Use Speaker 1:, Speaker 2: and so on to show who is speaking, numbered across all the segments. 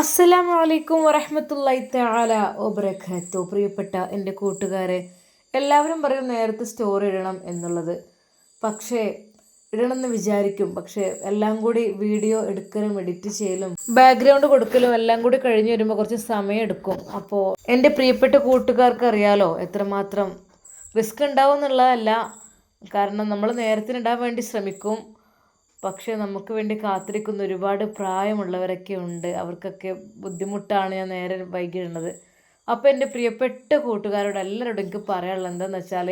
Speaker 1: അസ്സലാമു അലൈക്കും വറഹ്മത്തുള്ളാഹി തആല ഒബ്രഖത്തു പ്രിയപ്പെട്ട എന്റെ കൂട്ടുകാരെ എല്ലാവരും പറയും നേരത്തെ സ്റ്റോറി ഇടണം എന്നുള്ളത് പക്ഷേ ഇടണമെന്ന് വിചാരിക്കും. പക്ഷേ എല്ലാം കൂടി വീഡിയോ എടുക്കലും എഡിറ്റ് ചെയ്യലും ബാക്ക്ഗ്രൗണ്ട് കൊടുക്കലും എല്ലാം കൂടി കഴിഞ്ഞ് വരുമ്പോൾ കുറച്ച് സമയം എടുക്കും. അപ്പോൾ എന്റെ പ്രിയപ്പെട്ട കൂട്ടുകാർക്ക് അറിയാലോ എത്രമാത്രം റിസ്ക് ഉണ്ടാവും എന്നുള്ളതല്ല. കാരണം നമ്മൾ നേരത്തിനിടാൻ വേണ്ടി ശ്രമിക്കും. പക്ഷേ നമുക്ക് വേണ്ടി കാത്തിരിക്കുന്ന ഒരുപാട് പ്രായമുള്ളവരൊക്കെ ഉണ്ട്. അവർക്കൊക്കെ ബുദ്ധിമുട്ടാണ് ഞാൻ നേരെ വൈകിടുന്നത് അപ്പോൾ എന്റെ പ്രിയപ്പെട്ട കൂട്ടുകാരോട് എല്ലാവരോടും എനിക്ക് പറയാനുള്ളത് എന്താണെന്ന് വെച്ചാൽ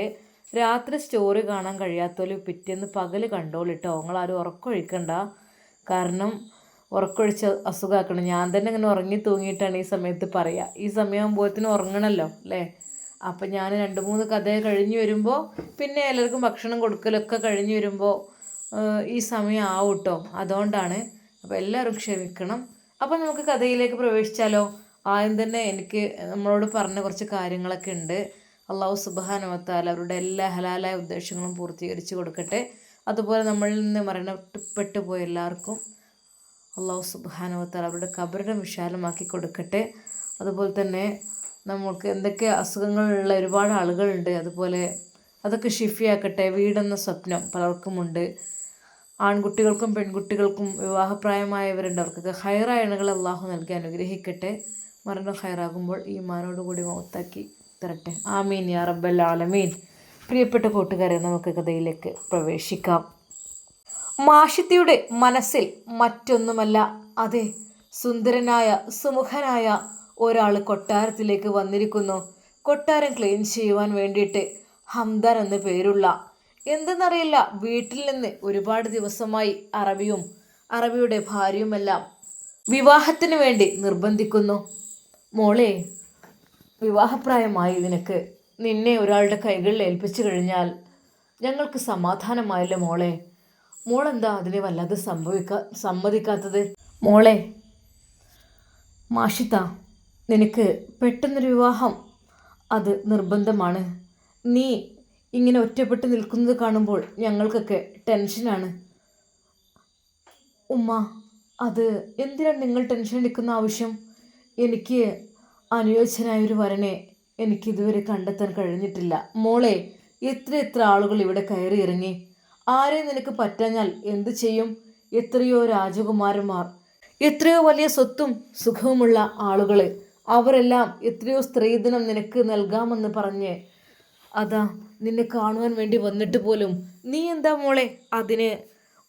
Speaker 1: രാത്രി സ്റ്റോറി കാണാൻ കഴിയാത്തവർ പിറ്റേന്ന് പകൽ കണ്ടോളിട്ടോ നിങ്ങളാരും ഉറക്കമൊഴിക്കണ്ട കാരണം ഉറക്കൊഴിച്ച് അസുഖമാക്കണം. ഞാൻ തന്നെ ഇങ്ങനെ ഉറങ്ങി തൂങ്ങിയിട്ടാണ് ഈ സമയത്ത് പറയുക ഈ സമയമാകുമ്പോഴത്തിന് ഉറങ്ങണമല്ലോ അല്ലേ? അപ്പം ഞാൻ രണ്ട് മൂന്ന് കഥ കഴിഞ്ഞ് വരുമ്പോൾ പിന്നെ എല്ലാവർക്കും ഭക്ഷണം കൊടുക്കലൊക്കെ കഴിഞ്ഞ് വരുമ്പോൾ ഈ സമയം ആവും അതുകൊണ്ടാണ്. അപ്പോൾ എല്ലാവരും ക്ഷമിക്കണം. അപ്പോൾ നമുക്ക് കഥയിലേക്ക് പ്രവേശിച്ചാലോ? ആദ്യം തന്നെ എനിക്ക് നമ്മളോട് പറഞ്ഞ കുറച്ച് കാര്യങ്ങളൊക്കെ ഉണ്ട്. അള്ളാഹു സുബാനുവത്താൽ അവരുടെ എല്ലാ ഹലാലായ ഉദ്ദേശങ്ങളും പൂർത്തീകരിച്ച് കൊടുക്കട്ടെ. അതുപോലെ നമ്മളിൽ നിന്ന് മരണപ്പെട്ടു പോയ എല്ലാവർക്കും അള്ളാഹു സുബാനുവത്താൽ അവരുടെ കബറിടം വിശാലമാക്കി കൊടുക്കട്ടെ. അതുപോലെ തന്നെ നമുക്ക് എന്തൊക്കെ അസുഖങ്ങളുള്ള ഒരുപാട് ആളുകളുണ്ട്. അതുപോലെ അതൊക്കെ ഷിഫിയാക്കട്ടെ വീടെന്ന സ്വപ്നം പലർക്കുമുണ്ട്. ആൺകുട്ടികൾക്കും പെൺകുട്ടികൾക്കും വിവാഹപ്രായമായവരുണ്ട്. അവർക്കൊക്കെ ഹൈറായ അള്ളാഹു നൽകി അനുഗ്രഹിക്കട്ടെ. മരണം ഹൈറാകുമ്പോൾ മാനോടുകൂടി മൗത്താക്കി തരട്ടെ. ആമീൻ. യാ റബ്ബൽ ആലമീൻ. പ്രിയപ്പെട്ട കൂട്ടുകാരെ നമുക്ക് കഥയിലേക്ക് പ്രവേശിക്കാം. മാഷിത്തിയുടെ മനസ്സിൽ മറ്റൊന്നുമല്ല അതെ സുന്ദരനായ സുമുഖനായ ഒരാൾ കൊട്ടാരത്തിലേക്ക് വന്നിരിക്കുന്നു. കൊട്ടാരം ക്ലീൻ ചെയ്യുവാൻ വേണ്ടിയിട്ട് ഹംദാൻ എന്ന പേരുള്ള എന്തെന്നറിയില്ല. വീട്ടിൽ നിന്ന് ഒരുപാട് ദിവസമായി അറബിയും അറബിയുടെ ഭാര്യയുമെല്ലാം വിവാഹത്തിന് വേണ്ടി നിർബന്ധിക്കുന്നു. മോളെ വിവാഹപ്രായമായി നിനക്ക് നിന്നെ ഒരാളുടെ കൈകളിൽ ഏൽപ്പിച്ചു കഴിഞ്ഞാൽ ഞങ്ങൾക്ക് സമാധാനമായല്ലേ മോളെ. മോളെന്താ അതിനെ വല്ലാതെ സംഭവിക്കാ സമ്മതിക്കാത്തത്? മോളെ മാഷിത നിനക്ക് പെട്ടെന്നൊരു വിവാഹം. അത് നിർബന്ധമാണ്. നീ ഇങ്ങനെ ഒറ്റപ്പെട്ട് നിൽക്കുന്നത് കാണുമ്പോൾ ഞങ്ങൾക്കൊക്കെ ടെൻഷനാണ്. ഉമ്മ അത് എന്തിനാണ് നിങ്ങൾ ടെൻഷൻ എടുക്കുന്ന ആവശ്യം? എനിക്ക് അനുയോജ്യനായ ഒരു വരനെ എനിക്ക് ഇതുവരെ കണ്ടെത്താൻ കഴിഞ്ഞിട്ടില്ല. മോളെ എത്ര എത്ര ആളുകൾ ഇവിടെ കയറി ഇറങ്ങി? ആരെ നിനക്ക് പറ്റാഞ്ഞാൽ എന്ത് ചെയ്യും? എത്രയോ രാജകുമാരന്മാർ എത്രയോ വലിയ സ്വത്തും സുഖവുമുള്ള ആളുകൾ അവരെല്ലാം എത്രയോ സ്ത്രീധനം നിനക്ക് നൽകാമെന്ന് പറഞ്ഞ് അതാ നിന്നെ കാണുവാൻ വേണ്ടി വന്നിട്ട് പോലും നീ എന്താ മോളെ അതിന്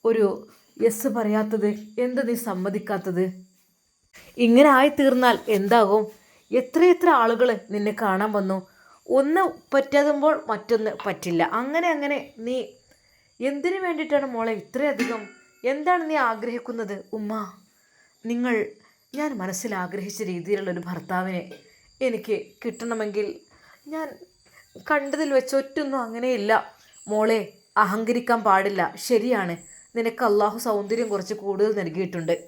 Speaker 1: ഒരു യെസ് പറയാത്തത്? എന്താ നീ സമ്മതിക്കാത്തത്? ഇങ്ങനെ ആയിത്തീർന്നാൽ എന്താകും? എത്രയെത്ര ആളുകൾ നിന്നെ കാണാൻ വന്നു? ഒന്ന് പറ്റാതുമ്പോൾ മറ്റൊന്ന് പറ്റില്ല. അങ്ങനെ അങ്ങനെ നീ എന്തിനു വേണ്ടിയിട്ടാണ് മോളെ ഇത്രയധികം? എന്താണ് നീ ആഗ്രഹിക്കുന്നത് ഉമ്മ? നിങ്ങൾ ഞാൻ മനസ്സിൽ ആഗ്രഹിച്ച രീതിയിലുള്ള ഒരു ഭർത്താവിനെ എനിക്ക് കിട്ടണമെങ്കിൽ ഞാൻ കണ്ടതിൽ വെച്ച് ഒറ്റൊന്നും അങ്ങനെയില്ല. മോളെ അഹങ്കരിക്കാൻ പാടില്ല. ശരിയാണ്. നിനക്ക് അള്ളാഹു സൗന്ദര്യം കുറച്ച് കൂടുതൽ നൽകിയിട്ടുണ്ട്.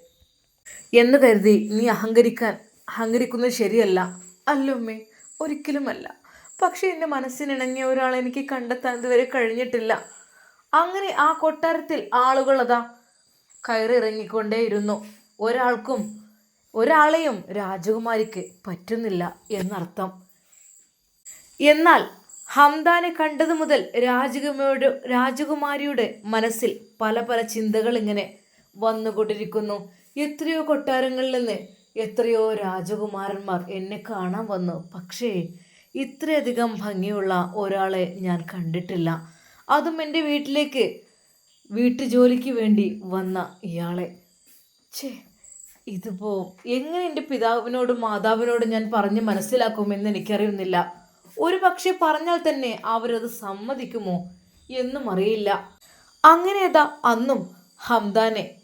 Speaker 1: എന്ന് കരുതി നീ അഹങ്കരിക്കാൻ അഹങ്കരിക്കുന്നത് ശരിയല്ല. അല്ലുമ്മേ ഒരിക്കലുമല്ല. പക്ഷേ എന്റെ മനസ്സിനിണങ്ങിയ ഒരാളെ എനിക്ക് കണ്ടെത്താൻ ഇതുവരെ കഴിഞ്ഞിട്ടില്ല. അങ്ങനെ ആ കൊട്ടാരത്തിൽ ആളുകൾ അതാ കയറിറങ്ങിക്കൊണ്ടേയിരുന്നു. ഒരാൾക്കും ഒരാളെയും രാജകുമാരിക്ക് പറ്റുന്നില്ല എന്നർത്ഥം. എന്നാൽ ഹംദാനെ കണ്ടതു മുതൽ രാജകുമാരിയുടെ രാജകുമാരിയുടെ മനസ്സിൽ പല പല ചിന്തകൾ ഇങ്ങനെ വന്നുകൊണ്ടിരിക്കുന്നു. എത്രയോ കൊട്ടാരങ്ങളിൽ നിന്ന് എത്രയോ രാജകുമാരന്മാർ എന്നെ കാണാൻ വന്നു. പക്ഷേ ഇത്രയധികം ഭംഗിയുള്ള ഒരാളെ ഞാൻ കണ്ടിട്ടില്ല. അതും എന്റെ വീട്ടിലേക്ക് വീട്ടുജോലിക്ക് വേണ്ടി വന്ന ഇയാളെ. ഛേ ഇതിപ്പോ എങ്ങനെ എന്റെ പിതാവിനോടും മാതാവിനോടും ഞാൻ പറഞ്ഞ് മനസ്സിലാക്കുമെന്ന് എനിക്കറിയുന്നില്ല. ഒരു പക്ഷെ പറഞ്ഞാൽ തന്നെ അവരത് സമ്മതിക്കുമോ എന്നും അറിയില്ല. അങ്ങനെ അതാ അന്നും ഹംദാനെ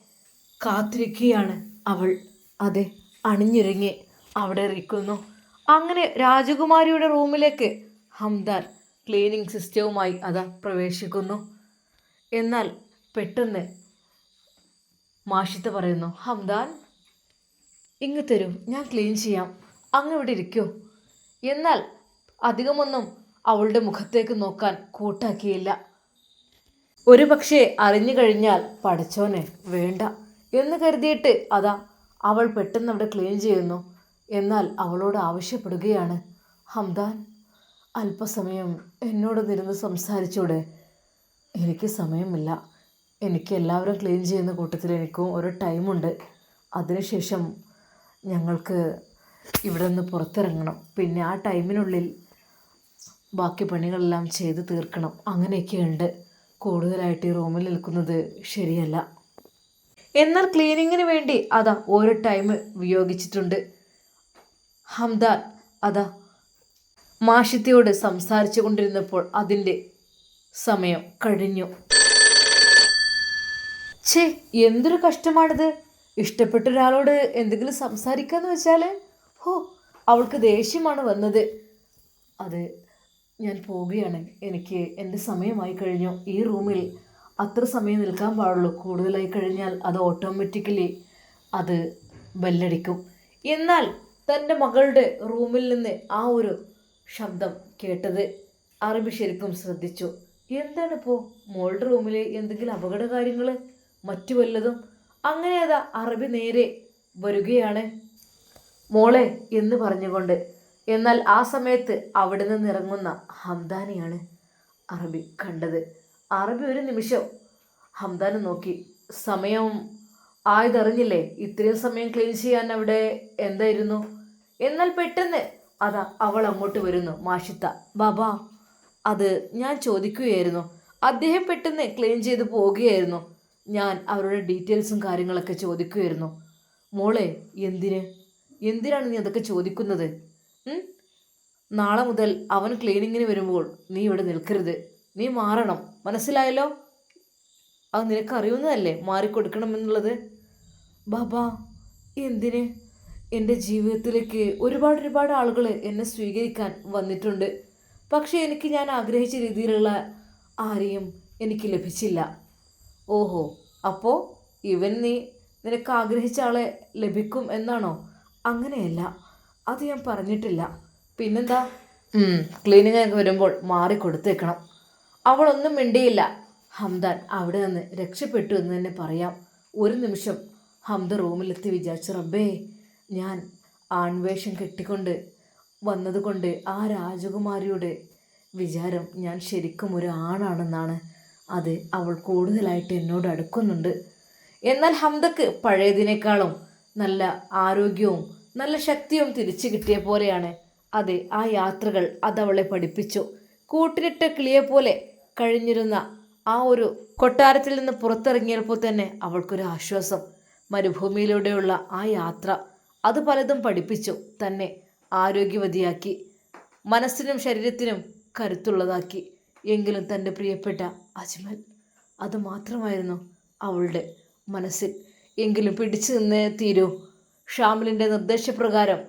Speaker 1: കാത്തിരിക്കുകയാണ് അവൾ. അതെ അണിഞ്ഞിറങ്ങി അവിടെ ഇരിക്കുന്നു. അങ്ങനെ രാജകുമാരിയുടെ റൂമിലേക്ക് ഹംദാൻ ക്ലീനിങ് സിസ്റ്റവുമായി അതാ പ്രവേശിക്കുന്നു. എന്നാൽ പെട്ടെന്ന് മാഷിത്ത് പറയുന്നു ഹംദാൻ ഇങ്ങ് തരൂ ഞാൻ ക്ലീൻ ചെയ്യാം. അങ്ങ് ഇവിടെ ഇരിക്കൂ. എന്നാൽ അധികമൊന്നും അവളുടെ മുഖത്തേക്ക് നോക്കാൻ കൂട്ടാക്കിയില്ല. ഒരു പക്ഷേ അറിഞ്ഞു കഴിഞ്ഞാൽ പഠിച്ചോനെ വേണ്ട എന്ന് കരുതിയിട്ട് അതാ അവൾ പെട്ടെന്ന് അവിടെ ക്ലീൻ ചെയ്യുന്നു. എന്നാൽ അവളോട് ആവശ്യപ്പെടുകയാണ്. ഹംദാൻ അല്പസമയം എന്നോട് നിരുന്ന് സംസാരിച്ചൂടെ? എനിക്ക് സമയമില്ല. എനിക്ക് എല്ലാവരും ക്ലീൻ ചെയ്യുന്ന കൂട്ടത്തിൽ എനിക്കും ഒരു ടൈമുണ്ട്. അതിനുശേഷം ഞങ്ങൾക്ക് ഇവിടെ നിന്ന് പുറത്തിറങ്ങണം. പിന്നെ ആ ടൈമിനുള്ളിൽ ബാക്കി പണികളെല്ലാം ചെയ്ത് തീർക്കണം. അങ്ങനെയൊക്കെയുണ്ട്. കൂടുതലായിട്ട് ഈ റൂമിൽ നിൽക്കുന്നത് ശരിയല്ല. എന്നാൽ ക്ലീനിങ്ങിന് വേണ്ടി അതാ ഒരു ടൈം വിയോഗിച്ചിട്ടുണ്ട്. ഹംദാൻ അതാ മാഷിത്തിയോട് സംസാരിച്ചു കൊണ്ടിരുന്നപ്പോൾ അതിന്റെ സമയം കഴിഞ്ഞു. ഛേ എന്തൊരു കഷ്ടമാണിത്. ഇഷ്ടപ്പെട്ട ഒരാളോട് എന്തെങ്കിലും സംസാരിക്കാന്ന് വെച്ചാൽ ഹോ അവൾക്ക് ദേഷ്യമാണ് വന്നത്. അത് ഞാൻ പോവുകയാണ്. എനിക്ക് എന്റെ സമയമായി കഴിഞ്ഞു. ഈ റൂമിൽ അത്ര സമയം നിൽക്കാൻ പാടുള്ളൂ. കൂടുതലായി കഴിഞ്ഞാൽ അത് ഓട്ടോമാറ്റിക്കലി അത് ബെല്ലടിക്കും. എന്നാൽ തന്റെ മകളുടെ റൂമിൽ നിന്ന് ആ ഒരു ശബ്ദം കേട്ടത് അറബി ശരിക്കും ശ്രദ്ധിച്ചു. എന്താണിപ്പോൾ മോളുടെ റൂമിൽ എന്തെങ്കിലും അപകട കാര്യങ്ങൾ മറ്റു വല്ലതും? അങ്ങനെ അതാ അറബി നേരെ വരികയാണ്. മോളെ എന്ന് പറഞ്ഞുകൊണ്ട് എന്നാൽ ആ സമയത്ത് അവിടെ നിന്ന് ഇറങ്ങുന്ന ഹംദാനെയാണ് അറബി കണ്ടത്. അറബി ഒരു നിമിഷം ഹംദാനെ നോക്കി. സമയം ആയതറിഞ്ഞില്ലേ? ഇത്രയും സമയം ക്ലീൻ ചെയ്യാൻ അവിടെ എന്തായിരുന്നു? എന്നാൽ പെട്ടെന്ന് അതാ അവൾ അങ്ങോട്ട് വരുന്നു. മാഷിത്ത ബാബാ അത് ഞാൻ ചോദിക്കുകയായിരുന്നു. അദ്ദേഹം പെട്ടെന്ന് ക്ലീൻ ചെയ്ത് പോവുകയായിരുന്നു. ഞാൻ അവരുടെ ഡീറ്റെയിൽസും കാര്യങ്ങളൊക്കെ ചോദിക്കുമായിരുന്നു മോളെ എന്തിന്? എന്തിനാണ് നീ അതൊക്കെ ചോദിക്കുന്നത്? നാളെ മുതൽ അവൻ ക്ലീനിങ്ങിന് വരുമ്പോൾ നീ ഇവിടെ നിൽക്കരുത്. നീ മാറണം. മനസ്സിലായല്ലോ? അത് നിനക്ക് അറിയുന്നതല്ലേ? മാറിക്കൊടുക്കണമെന്നുള്ളത് ബാബാ എന്തിന്? എന്റെ ജീവിതത്തിലേക്ക് ഒരുപാട് ഒരുപാട് ആളുകൾ എന്നെ സ്വീകരിക്കാൻ വന്നിട്ടുണ്ട്. പക്ഷേ എനിക്ക് ഞാൻ ആഗ്രഹിച്ച രീതിയിലുള്ള ആരെയും എനിക്ക് ലഭിച്ചില്ല. ഓഹോ അപ്പോൾ ഇവൻ നീ നിനക്ക് ആഗ്രഹിച്ച ആളെ ലഭിക്കും എന്നാണോ? അങ്ങനെയല്ല. അത് ഞാൻ പറഞ്ഞിട്ടില്ല. പിന്നെന്താ? ക്ലീനിങ് ഒക്കെ വരുമ്പോൾ മാറി കൊടുത്തേക്കണം. അവളൊന്നും മിണ്ടിയില്ല. ഹംദാൻ അവിടെ നിന്ന് രക്ഷപ്പെട്ടു എന്ന് തന്നെ പറയാം. ഒരു നിമിഷം ഹംദ റൂമിലെത്തി വിചാരിച്ചു റബ്ബേ ഞാൻ ആൺവേഷം കെട്ടിക്കൊണ്ട് വന്നതുകൊണ്ട് ആ രാജകുമാരിയുടെ വിചാരം ഞാൻ ശരിക്കും ഒരു ആണാണെന്നാണ്. അത് അവൾ കൂടുതലായിട്ട് എന്നോട് അടുക്കുന്നുണ്ട്. എന്നാൽ ഹംദക്ക് പഴയതിനേക്കാളും നല്ല ആരോഗ്യവും നല്ല ശക്തിയും തിരിച്ചു കിട്ടിയ പോലെയാണ്. അതെ ആ യാത്രകൾ അതവളെ പഠിപ്പിച്ചു. കൂട്ടിലിട്ട കിളിയെ പോലെ കഴിഞ്ഞിരുന്ന ആ ഒരു കൊട്ടാരത്തിൽ നിന്ന് പുറത്തിറങ്ങിയപ്പോൾ തന്നെ അവൾക്കൊരു ആശ്വാസം. മരുഭൂമിയിലൂടെയുള്ള ആ യാത്ര അത് പലതും പഠിപ്പിച്ചു തന്നെ ആരോഗ്യവതിയാക്കി മനസ്സിനും ശരീരത്തിനും കരുത്തുള്ളതാക്കി എങ്കിലും തന്റെ പ്രിയപ്പെട്ട അജ്മൽ. അത് മാത്രമായിരുന്നു അവളുടെ മനസ്സിൽ. എങ്കിലും പിടിച്ചു നിന്നേ തീരൂ. ഷാമിലിന്റെ നിർദ്ദേശപ്രകാരം.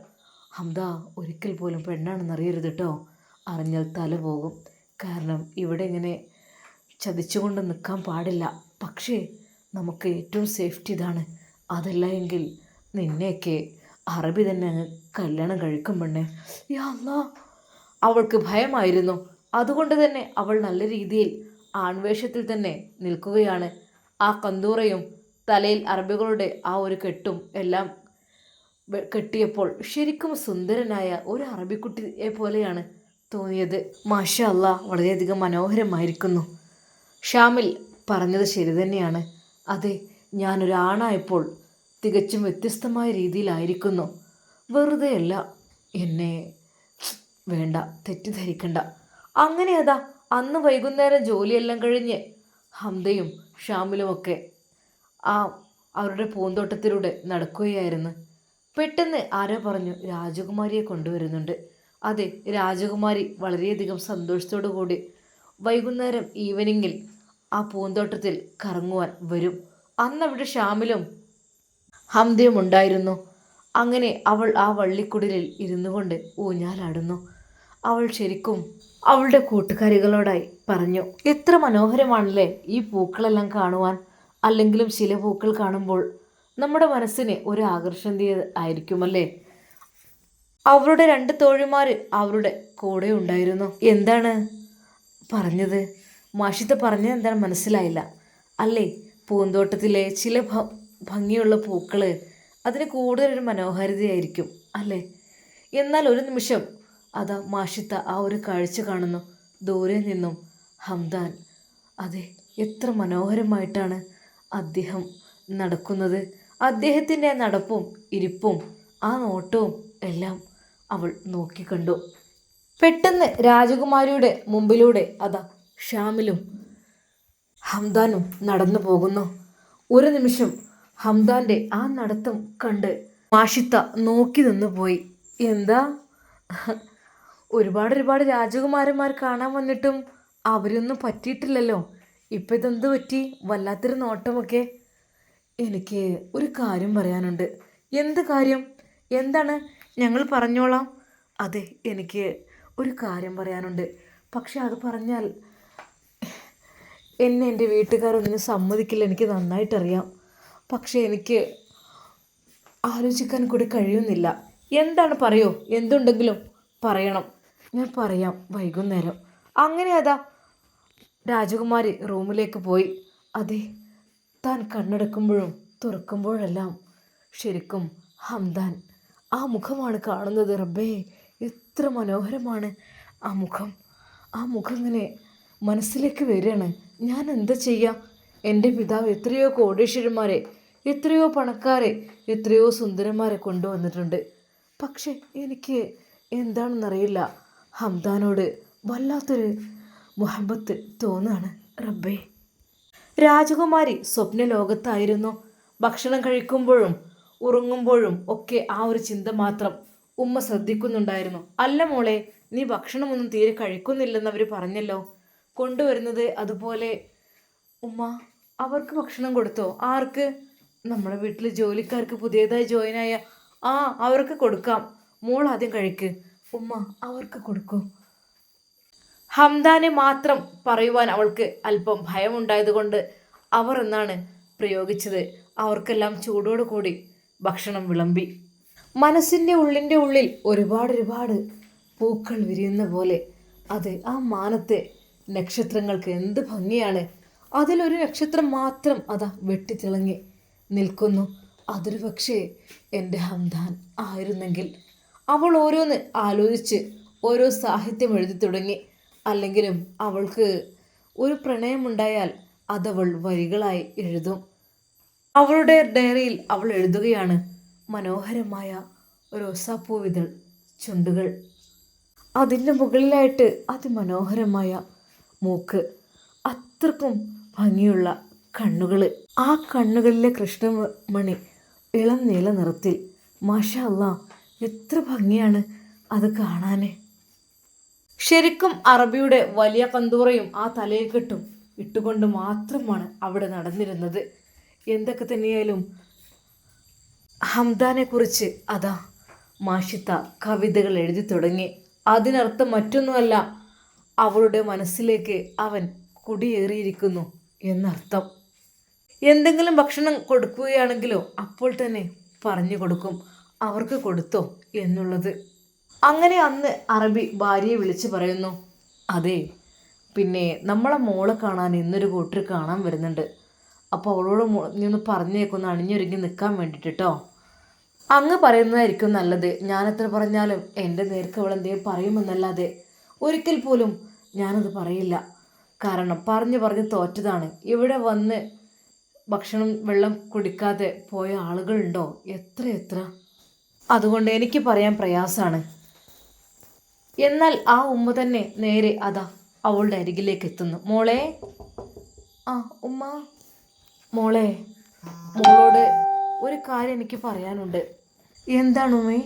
Speaker 1: ഹംദ ഒരിക്കൽ പോലും പെണ്ണാണെന്ന് അറിയരുത് കേട്ടോ അറിഞ്ഞാൽ തല പോകും. കാരണം ഇവിടെ ഇങ്ങനെ ചതിച്ചുകൊണ്ട് നിൽക്കാൻ പാടില്ല. പക്ഷേ നമുക്ക് ഏറ്റവും സേഫ്റ്റി ഇതാണ്. അതല്ല എങ്കിൽ നിന്നെയൊക്കെ അറബി തന്നെ അങ്ങ് കല്യാണം കഴിക്കും പെണ്ണേ. യാ അവൾക്ക് ഭയമായിരുന്നു. അതുകൊണ്ട് തന്നെ അവൾ നല്ല രീതിയിൽ ആൺവേഷത്തിൽ തന്നെ നിൽക്കുകയാണ്. ആ കന്തൂറയും തലയിൽ അറബികളുടെ ആ ഒരു കെട്ടും എല്ലാം കെട്ടിയപ്പോൾ ശരിക്കും സുന്ദരനായ ഒരു അറബിക്കുട്ടിയെ പോലെയാണ് തോന്നിയത്. മാഷ അല്ല വളരെയധികം മനോഹരമായിരിക്കുന്നു. ഷാമിൽ പറഞ്ഞത് ശരി തന്നെയാണ്. അതെ ഞാനൊരാണായപ്പോൾ തികച്ചും വ്യത്യസ്തമായ രീതിയിലായിരിക്കുന്നു. വെറുതെയല്ല എന്നെ വേണ്ട തെറ്റിദ്ധരിക്കണ്ട. അങ്ങനെ അതാ അന്ന് വൈകുന്നേരം ജോലിയെല്ലാം കഴിഞ്ഞ് ഹംദയും ഷാമിലുമൊക്കെ ആ അവരുടെ പൂന്തോട്ടത്തിലൂടെ നടക്കുകയായിരുന്നു. പെട്ടെന്ന് ആരോ പറഞ്ഞു രാജകുമാരിയെ കൊണ്ടുവരുന്നുണ്ട്. അതെ രാജകുമാരി വളരെയധികം സന്തോഷത്തോടു കൂടി വൈകുന്നേരം ഈവനിങ്ങിൽ ആ പൂന്തോട്ടത്തിൽ കറങ്ങുവാൻ വരും. അന്നവിടെ ഷാമിലും ഹംദയും ഉണ്ടായിരുന്നു. അങ്ങനെ അവൾ ആ വള്ളിക്കുടലിൽ ഇരുന്നു കൊണ്ട് ഊഞ്ഞാലാടുന്നു. അവൾ ശരിക്കും അവളുടെ കൂട്ടുകാരികളോടായി പറഞ്ഞു എത്ര മനോഹരമാണല്ലേ ഈ പൂക്കളെല്ലാം കാണുവാൻ. അല്ലെങ്കിലും ചില പൂക്കൾ കാണുമ്പോൾ നമ്മുടെ മനസ്സിന് ഒരു ആകർഷണീയ ആയിരിക്കുമല്ലേ? അവരുടെ രണ്ട് തോഴിമാർ അവരുടെ കൂടെ ഉണ്ടായിരുന്നു. എന്താണ് പറഞ്ഞത്? മാഷിത്ത പറഞ്ഞത് എന്താണ് മനസ്സിലായില്ല. അല്ലേ? പൂന്തോട്ടത്തിലെ ചില ഭംഗിയുള്ള പൂക്കൾ അതിന് കൂടുതലൊരു മനോഹാരിതയായിരിക്കും അല്ലേ? എന്നാൽ ഒരു നിമിഷം അതാ മാഷിത്ത ആ ഒരു കാഴ്ച കാണുന്നു. ദൂരെ നിന്നും ഹംദാൻ. അതെ എത്ര മനോഹരമായിട്ടാണ് അദ്ദേഹം നടക്കുന്നത്. അദ്ദേഹത്തിന്റെ നടപ്പും ഇരിപ്പും ആ നോട്ടവും എല്ലാം അവൾ നോക്കിക്കണ്ടു. പെട്ടെന്ന് രാജകുമാരിയുടെ മുമ്പിലൂടെ അതാ ഷ്യാമിലും ഹംദാനും നടന്നു പോകുന്നു. ഒരു നിമിഷം ഹംദാന്റെ ആ നടത്തം കണ്ട് മാഷിത്ത നോക്കി നിന്ന് പോയി. എന്താ? ഒരുപാട് ഒരുപാട് രാജകുമാരന്മാർ കാണാൻ വന്നിട്ടും അവരൊന്നും പറ്റിയിട്ടില്ലല്ലോ. ഇപ്പം ഇതെന്ത് പറ്റി? വല്ലാത്തൊരു നോട്ടമൊക്കെ. എനിക്ക് ഒരു കാര്യം പറയാനുണ്ട്. എന്ത് കാര്യം? എന്താണ്? ഞങ്ങൾ പറഞ്ഞോളാം. അതെ എനിക്ക് ഒരു കാര്യം പറയാനുണ്ട്. പക്ഷെ അത് പറഞ്ഞാൽ എന്നെ എന്റെ വീട്ടുകാരൊന്നും സമ്മതിക്കില്ല. എനിക്ക് നന്നായിട്ടറിയാം. പക്ഷേ എനിക്ക് ആലോചിക്കാൻ കൂടി കഴിയുന്നില്ല. എന്താണ് പറയോ? എന്തുണ്ടെങ്കിലും പറയണം. ഞാൻ പറയാം വൈകുന്നേരം. അങ്ങനെ അതാ രാജകുമാരി റൂമിലേക്ക് പോയി. അതെ താൻ കണ്ണടക്കുമ്പോഴും തുറക്കുമ്പോഴെല്ലാം ശരിക്കും ഹംദാൻ. ആ മുഖമാണ് കാണുന്നത് റബ്ബേ. എത്ര മനോഹരമാണ് ആ മുഖം. ആ മുഖം ഇങ്ങനെ മനസ്സിലേക്ക് വരികയാണ്. ഞാൻ എന്താ ചെയ്യുക എന്റെ പിതാവ് എത്രയോ കോടീശ്വരന്മാരെ എത്രയോ പണക്കാരെ എത്രയോ സുന്ദരന്മാരെ കൊണ്ടുവന്നിട്ടുണ്ട്. പക്ഷെ എനിക്ക് എന്താണെന്നറിയില്ല. ഹംദാനോട് വല്ലാത്തൊരു മുഹബത്ത് തോന്നുകയാണ് റബ്ബേ. രാജകുമാരി സ്വപ്നലോകത്തായിരുന്നു. ഭക്ഷണം കഴിക്കുമ്പോഴും ഉറങ്ങുമ്പോഴും ഒക്കെ ആ ഒരു ചിന്ത മാത്രം ഉമ്മ ശ്രദ്ധിക്കുന്നുണ്ടായിരുന്നു. അല്ല മോളെ നീ ഭക്ഷണമൊന്നും തീരെ കഴിക്കുന്നില്ലെന്ന് അവർ പറഞ്ഞല്ലോ. കൊണ്ടുവരുന്നത് അതുപോലെ ഉമ്മ അവർക്ക് ഭക്ഷണം കൊടുത്തോ? ആർക്ക്? നമ്മുടെ വീട്ടിൽ ജോലിക്കാർക്ക് പുതിയതായി ജോയിനായ ആ അവർക്ക് കൊടുക്കാം. മോൾ ആദ്യം കഴിക്ക്. ഉമ്മ അവർക്ക് കൊടുക്കൂ. ഹംദാനെ മാത്രം പറയുവാൻ അവൾക്ക് അല്പം ഭയമുണ്ടായതുകൊണ്ട് അവർ എന്നാണ് പ്രയോഗിച്ചത്. അവർക്കെല്ലാം ചൂടോട് കൂടി ഭക്ഷണം വിളമ്പി. മനസ്സിന്റെ ഉള്ളിന്റെ ഉള്ളിൽ ഒരുപാട് ഒരുപാട് പൂക്കൾ വിരിയുന്ന പോലെ അത് ആ മാനത്തെ നക്ഷത്രങ്ങൾക്ക് എന്ത് ഭംഗിയാണ്. അതിലൊരു നക്ഷത്രം മാത്രം അതാ വെട്ടിത്തിളങ്ങി നിൽക്കുന്നു. അതൊരു പക്ഷേ എന്റെ ഹംദാൻ ആയിരുന്നെങ്കിൽ. അവൾ ഓരോന്ന് ആലോചിച്ച് ഓരോ സാഹിത്യം എഴുതി തുടങ്ങി. അല്ലെങ്കിലും അവൾക്ക് ഒരു പ്രണയമുണ്ടായാൽ അതവൾ വരികളായി എഴുതും. അവളുടെ ഡയറിയിൽ അവൾ എഴുതുകയാണ് മനോഹരമായ റോസാപ്പൂവിതൾ ചുണ്ടുകൾ. അതിന്റെ മുകളിലായിട്ട് അതിമനോഹരമായ മൂക്ക്. അത്രക്കും ഭംഗിയുള്ള കണ്ണുകൾ ആ കണ്ണുകളിലെ കൃഷ്ണമണി ഇളം നീല നിറത്തിൽ. മാഷ അല്ല എത്ര ഭംഗിയാണ് അത് കാണാൻ ശരിക്കും അറബിയുടെ വലിയ കന്തൂറയും ആ തലയിൽ കെട്ടും. ഇട്ടുകൊണ്ട് മാത്രമാണ് അവിടെ നടന്നിരുന്നത്. എന്തൊക്കെ തന്നെയായാലും ഹംദാനെ കുറിച്ച് അതാ മാഷിത്ത കവിതകൾ എഴുതി തുടങ്ങി. അതിനർത്ഥം മറ്റൊന്നുമല്ല അവളുടെ മനസ്സിലേക്ക് അവൻ കുടിയേറിയിരിക്കുന്നു എന്നർത്ഥം. എന്തെങ്കിലും ഭക്ഷണം കൊടുക്കുകയാണെങ്കിലോ അപ്പോൾ തന്നെ പറഞ്ഞു കൊടുക്കും. അവർക്ക് കൊടുത്തോ എന്നുള്ളത്. അങ്ങനെ അന്ന് അറബി ഭാര്യയെ വിളിച്ച് പറയുന്നു അതെ പിന്നെ നമ്മളെ മോളെ കാണാൻ ഇന്നൊരു കൂട്ടർ കാണാൻ വരുന്നുണ്ട്. അപ്പോൾ അവളോട് നീ ഒന്ന് പറഞ്ഞേക്കൊന്ന് അണിഞ്ഞൊരുങ്ങി നിൽക്കാൻ വേണ്ടിയിട്ട് കേട്ടോ അങ്ങ് പറയുന്നതായിരിക്കും നല്ലത്. എത്ര പറഞ്ഞാലും എന്റെ നേർക്ക് അവൾ എന്തെങ്കിലും പറയുമെന്നല്ലാതെ ഒരിക്കൽ പോലും ഞാനത് പറയില്ല. കാരണം പറഞ്ഞു പറഞ്ഞ് തോറ്റതാണ്. ഇവിടെ വന്ന് ഭക്ഷണം വെള്ളം കുടിക്കാതെ പോയ ആളുകളുണ്ടോ? എത്ര എത്ര? അതുകൊണ്ട് എനിക്ക് പറയാൻ പ്രയാസമാണ്. എന്നാൽ ആ ഉമ്മ തന്നെ നേരെ അതാ അവളുടെ അരികിലേക്ക് എത്തുന്നു. മോളെ. ആ ഉമ്മ. മോളെ മോളോട് ഒരു കാര്യം എനിക്ക് പറയാനുണ്ട്. എന്താണ് ഉമ്മേ?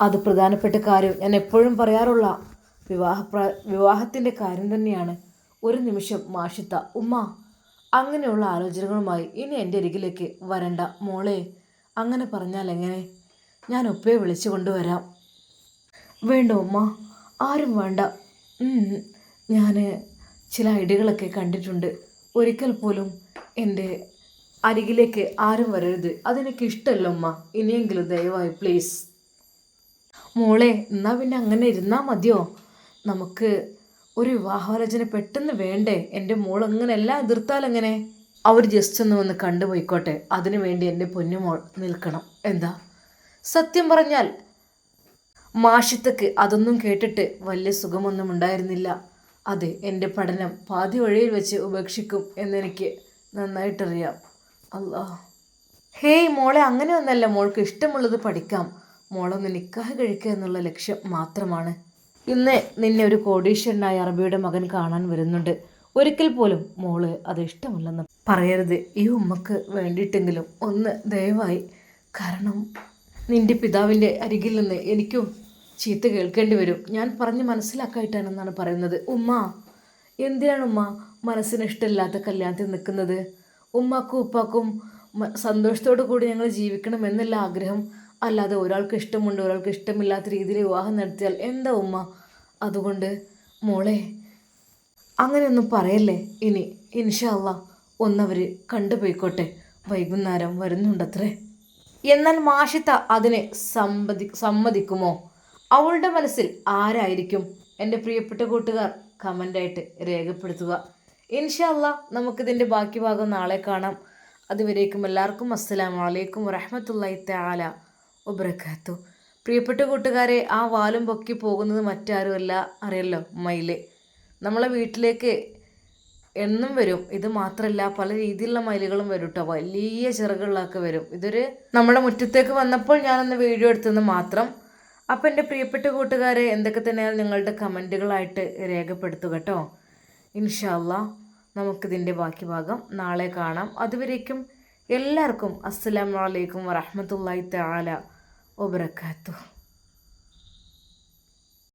Speaker 1: അത് പ്രധാനപ്പെട്ട കാര്യം ഞാൻ എപ്പോഴും പറയാറുള്ള വിവാഹ വിവാഹത്തിന്റെ കാര്യം തന്നെയാണ്. ഒരു നിമിഷം മാഷിത്ത ഉമ്മ അങ്ങനെയുള്ള ആലോചനകളുമായി ഇനി എന്റെ അരികിലേക്ക് വരണ്ട മോളെ. അങ്ങനെ പറഞ്ഞാൽ എങ്ങനെ ഞാൻ ഉപ്പയെ വിളിച്ചു കൊണ്ടുവരാം. വേണ്ട ഉമ്മ. ആരും വേണ്ട. ഞാൻ ചില ഐഡിയകളൊക്കെ കണ്ടിട്ടുണ്ട്. ഒരിക്കൽ പോലും എന്റെ അരികിലേക്ക് ആരും വരരുത്. അതെനിക്ക് ഇഷ്ടമല്ല ഉമ്മ. ഇനിയെങ്കിലും ദയവായി പ്ലീസ് മോളെ എന്നാൽ പിന്നെ അങ്ങനെ ഇരുന്നാൽ മതിയോ? നമുക്ക് ഒരു വിവാഹാലോചന പെട്ടെന്ന് വേണ്ടേ? എന്റെ മോൾ അങ്ങനെ എല്ലാം എതിർത്താൽ എങ്ങനെ? അവർ ജസ്റ്റ് ഒന്ന് വന്ന് കണ്ടുപോയിക്കോട്ടെ. അതിനു വേണ്ടി എന്റെ പൊന്നുമോൾ നിൽക്കണം. എന്താ? സത്യം പറഞ്ഞാൽ മാഷിത്തക്ക് അതൊന്നും കേട്ടിട്ട് വലിയ സുഖമൊന്നും ഉണ്ടായിരുന്നില്ല. അതെ എന്റെ പഠനം പാതി വഴിയിൽ വെച്ച് ഉപേക്ഷിക്കും എന്നെനിക്ക് നന്നായിട്ടറിയാം. അല്ലാ ഹേയ് മോളെ അങ്ങനെ ഒന്നല്ല. മോൾക്ക് ഇഷ്ടമുള്ളത് പഠിക്കാം. മോളൊന്ന് നിക്കാഹ് കഴിക്കുക എന്നുള്ള ലക്ഷ്യം മാത്രമാണ്. ഇന്ന് നിന്നെ ഒരു കോടീശ്വരനായ അറബിയുടെ മകൻ കാണാൻ വരുന്നുണ്ട്. ഒരിക്കൽ പോലും മോൾ അത് ഇഷ്ടമല്ലെന്ന് പറയരുത്. ഈ ഉമ്മക്ക് വേണ്ടിയിട്ടെങ്കിലും ഒന്ന് ദയവായി. കാരണം നിന്റെ പിതാവിന്റെ അരികിൽ നിന്ന് എനിക്കും ചീത്ത കേൾക്കേണ്ടി വരും. ഞാൻ പറഞ്ഞ് മനസ്സിലാക്കായിട്ടാണെന്നാണ് പറയുന്നത്. ഉമ്മ എന്തിനാണ് ഉമ്മ മനസ്സിന് ഇഷ്ടമില്ലാത്ത കല്യാണത്തിൽ നിൽക്കുന്നത്? ഉമ്മാക്കും ഉപ്പാക്കും സന്തോഷത്തോടു കൂടി ഞങ്ങൾ ജീവിക്കണം എന്നല്ല ആഗ്രഹം അല്ലാതെ ഒരാൾക്ക് ഇഷ്ടമുണ്ട് ഒരാൾക്ക് ഇഷ്ടമില്ലാത്ത രീതിയിൽ വിവാഹം നടത്തിയാൽ എന്താ ഉമ്മ? അതുകൊണ്ട് മോളെ അങ്ങനെയൊന്നും പറയല്ലേ? ഇനി ഇൻഷാല്ല ഒന്നവർ കണ്ടുപോയിക്കോട്ടെ. വൈകുന്നേരം വരുന്നുണ്ടത്രേ. എന്നാൽ മാഷിത്ത അതിനെ സമ്മതി സമ്മതിക്കുമോ? അവളുടെ മനസ്സിൽ ആരായിരിക്കും എന്റെ പ്രിയപ്പെട്ട കൂട്ടുകാർ? കമന്റായിട്ട് രേഖപ്പെടുത്തുക. ഇൻഷല്ല നമുക്കിതിന്റെ ബാക്കി ഭാഗം നാളെ കാണാം. അതുവരേക്കും എല്ലാവർക്കും അസ്സലാമു വലൈക്കും വറഹമത്തല്ലായി തആല വബറകാത്തു. പ്രിയപ്പെട്ട കൂട്ടുകാരെ ആ വാലും പൊക്കി പോകുന്നത് മറ്റാരുമല്ല അറിയല്ലോ മയിൽ. നമ്മളെ വീട്ടിലേക്ക് എന്നും വരും. ഇത് മാത്രമല്ല പല രീതിയിലുള്ള മയിലുകളും വരും കേട്ടോ വലിയ ചിറകുകളൊക്കെ വരും. ഇതൊരു നമ്മുടെ മുറ്റത്തേക്ക് വന്നപ്പോൾ ഞാനൊന്ന് വീഡിയോ എടുത്തെന്ന് മാത്രം അപ്പം എന്റെ പ്രിയപ്പെട്ട കൂട്ടുകാരെ എന്തൊക്കെ തന്നെയാണ് നിങ്ങളുടെ കമന്റുകളായിട്ട് രേഖപ്പെടുത്തുക കേട്ടോ ഇൻഷാല്ല നമുക്കിതിന്റെ ബാക്കി ഭാഗം നാളെ കാണാം. അതുവരേക്കും എല്ലാവർക്കും അസ്സലാമു അലൈക്കും വറഹ്മത്തുള്ളാഹി തആല വബറകാതുഹു.